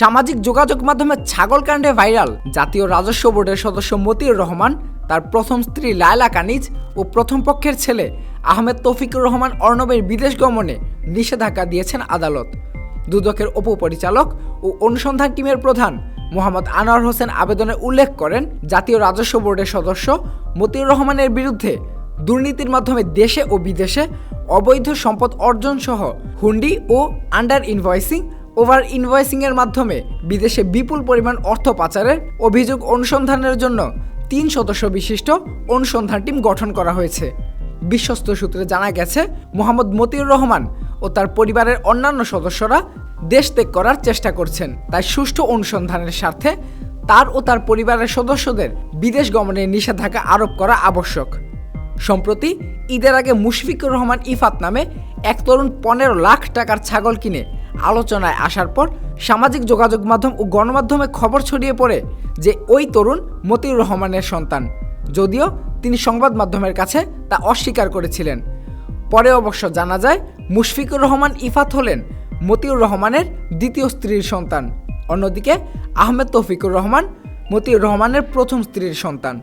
সামাজিক যোগাযোগ মাধ্যমে ছাগল কাণ্ডে ভাইরাল। জাতীয় রাজস্ব বোর্ডের সদস্য মতিউর রহমান, তার প্রথম স্ত্রী লায়লা কানিজ ও প্রথম পক্ষের ছেলে আহমেদ তৌফিকুর রহমান অর্ণবের বিদেশ গমনে নিষেধাজ্ঞা দিয়েছেন আদালত। দুদকের উপপরিচালক ও অনুসন্ধান টিমের প্রধান মোহাম্মদ আনোয়ার হোসেন আবেদনে উল্লেখ করেন, জাতীয় রাজস্ব বোর্ডের সদস্য মতিউর রহমানের বিরুদ্ধে দুর্নীতির মাধ্যমে দেশে ও বিদেশে অবৈধ সম্পদ অর্জন সহ হুন্ডি ও আন্ডার ইনভয়েসিং ওভার ইনভয়েসিং এর মাধ্যমে বিদেশে বিপুল পরিমাণ অর্থ পাচারের অভিযোগ অনুসন্ধানের জন্য তিন সদস্য বিশিষ্ট অনুসন্ধান টিম গঠন করা হয়েছে। বিশ্বস্ত সূত্রে জানা গেছে, মোহাম্মদ মতিউর রহমান ও তার পরিবারের অন্যান্য সদস্যরা দেশ ত্যাগ করার চেষ্টা করছেন। তাই সুষ্ঠু অনুসন্ধানের স্বার্থে তার ও তার পরিবারের সদস্যদের বিদেশ গমনের নিষেধাজ্ঞা আরোপ করা আবশ্যক। সম্প্রতি ঈদের আগে মুশফিকুর রহমান ইফাত নামে এক তরুণ পনেরো লাখ টাকার ছাগল কিনে আলোচনায় আসার পর সামাজিক যোগাযোগ মাধ্যম ও গণমাধ্যমে খবর ছড়িয়ে পড়ে যে ওই তরুণ মতিউর রহমানের সন্তান। যদিও তিনি সংবাদ মাধ্যমের কাছে তা অস্বীকার করেছিলেন। পরে অবশ্য জানা যায়, মুশফিকুর রহমান ইফাত হলেন মতিউর রহমানের দ্বিতীয় স্ত্রীর সন্তান। অন্যদিকে আহমেদ তৌফিকুর রহমান মতিউর রহমানের প্রথম স্ত্রীর সন্তান।